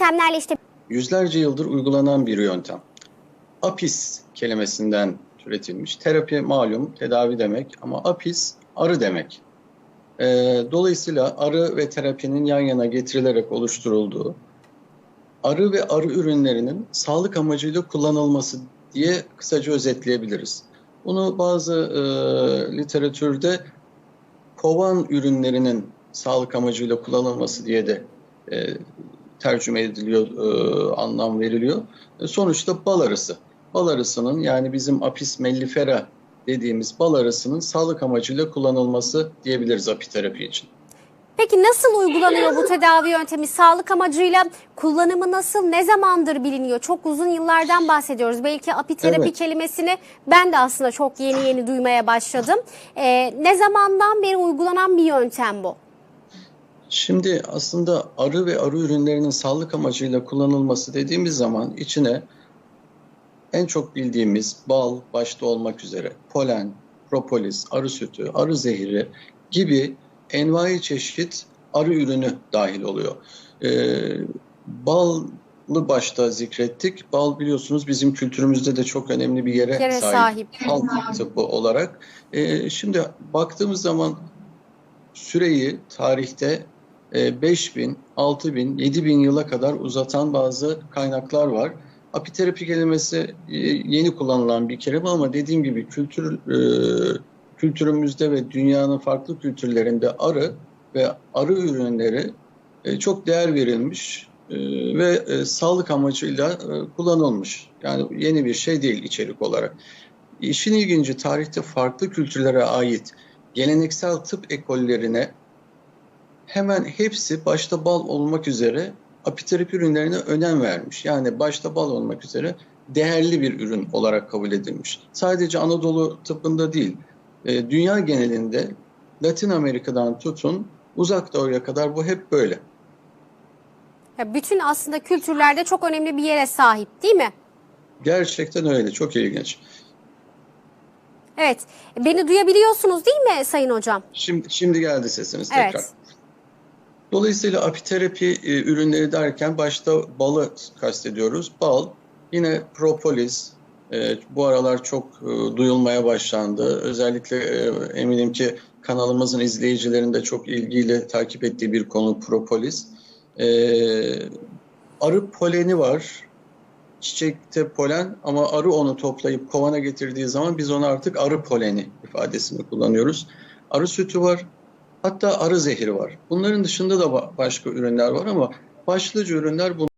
yöntemlerle işte yüzlerce yıldır uygulanan bir yöntem. Apis kelimesinden türetilmiş. Terapi malum tedavi demek ama apis arı demek. Ee, dolayısıyla arı ve terapinin yan yana getirilerek oluşturulduğu arı ve arı ürünlerinin sağlık amacıyla kullanılması diye kısaca özetleyebiliriz. Bunu bazı e, literatürde kovan ürünlerinin sağlık amacıyla kullanılması diye de e, tercüme ediliyor, e, anlam veriliyor. E, sonuçta bal arısı. Bal arısının yani bizim Apis mellifera dediğimiz bal arısının sağlık amacıyla kullanılması diyebiliriz apiterapi için. peki nasıl uygulanıyor bu tedavi yöntemi? Sağlık amacıyla kullanımı nasıl, ne zamandır biliniyor? Çok uzun yıllardan bahsediyoruz. Belki apiterapi Evet. kelimesini ben de aslında çok yeni yeni duymaya başladım. Ee, ne zamandan beri uygulanan bir yöntem bu? Şimdi aslında arı ve arı ürünlerinin sağlık amacıyla kullanılması dediğimiz zaman içine en çok bildiğimiz bal başta olmak üzere polen, propolis, arı sütü, arı zehri gibi envai çeşit arı ürünü dahil oluyor. Ee, balı başta zikrettik. Bal biliyorsunuz bizim kültürümüzde de çok önemli bir yere, Yere sahip. sahip. Halk tıbbı olarak. Ee, şimdi baktığımız zaman süreyi tarihte e, 5000, 6000, 7000 yıla kadar uzatan bazı kaynaklar var. Apiterapi kelimesi e, yeni kullanılan bir kelime ama dediğim gibi kültür e, kültürümüzde ve dünyanın farklı kültürlerinde arı ve arı ürünleri çok değer verilmiş ve sağlık amacıyla kullanılmış. Yani yeni bir şey değil içerik olarak. İşin ilginci tarihte farklı kültürlere ait geleneksel tıp ekollerine hemen hepsi başta bal olmak üzere apiterapi ürünlerine önem vermiş. Yani başta bal olmak üzere değerli bir ürün olarak kabul edilmiş. Sadece Anadolu tıbbında değil, e, dünya genelinde Latin Amerika'dan tutun uzak doğuya kadar bu hep böyle. Ya bütün aslında kültürlerde çok önemli bir yere sahip değil mi? Gerçekten öyle, çok ilginç. Evet. Beni duyabiliyorsunuz değil mi Sayın Hocam? Şimdi, şimdi geldi sesiniz Evet. tekrar. Dolayısıyla apiterapi e, ürünleri derken başta balı kastediyoruz. Bal, yine propolis, e, bu aralar çok e, duyulmaya başlandı. Özellikle e, eminim ki kanalımızın izleyicilerinde çok ilgiyle takip ettiği bir konu propolis. Arı poleni var. Çiçekte polen ama arı onu toplayıp kovana getirdiği zaman biz ona artık arı poleni ifadesini kullanıyoruz. Arı sütü var. Hatta arı zehri var. Bunların dışında da ba- başka ürünler var ama başlıca ürünler bunlar.